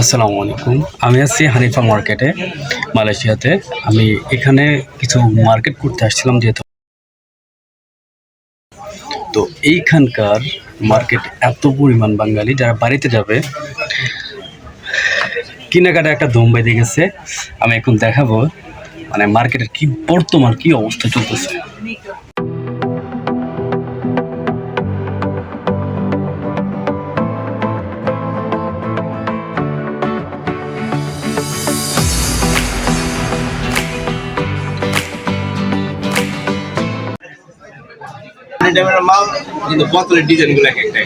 আসসালামু আলাইকুম। আমি আছি হানিফা মার্কেটে, মালয়েশিয়াতে। আমি এখানে কিছু মার্কেট করতে আসছিলাম যেহেতু। তো এইখানকার মার্কেট এত পরিমাণ বাঙালি, যারা বাড়িতে যাবে, কেনাকাটা একটা দম বেঁধে গেছে। আমি এখন দেখাবো মানে মার্কেটের কি বর্তমান কি অবস্থা চলতেছে। টাইমের মাল কিন্তু বোতলের ডিজাইনগুলো এক একটা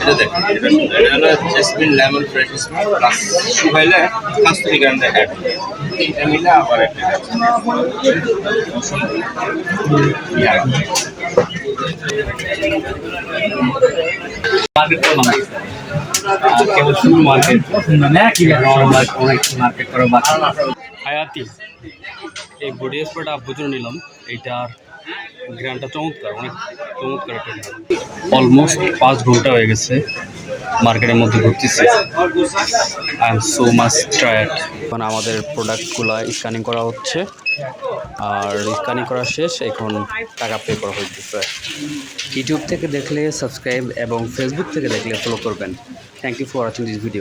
এটা দেখ এটা হলো জেসমিন লেমন ফ্রেশ প্লাস শুকাইলে কাস্তুরি গান দেখা এটা মিলে আবার একটা মার্কেট করলাম কেবল শুরু মার্কেট অনেক মার্কেট করা বাকি। হায়াতি এই বডি স্প্রেটা বুঝে নিলাম। এইটার গ্রানটা চমৎকার অনেক চমৎকার একটা অলমোস্ট পাঁচ ঘণ্টা হয়ে গেছে মার্কেটের মধ্যে ঘুরতেছি। I am so much tired এখন আমাদের প্রোডাক্টগুলো স্ক্যানিং করা হচ্ছে। আর স্ক্যানিং করা শেষ এখন টাকা পে করা হইতেছে। ইউটিউব থেকে দেখলে সাবস্ক্রাইব এবং ফেসবুক থেকে দেখলে ফলো করবেন। Thank you for watching this video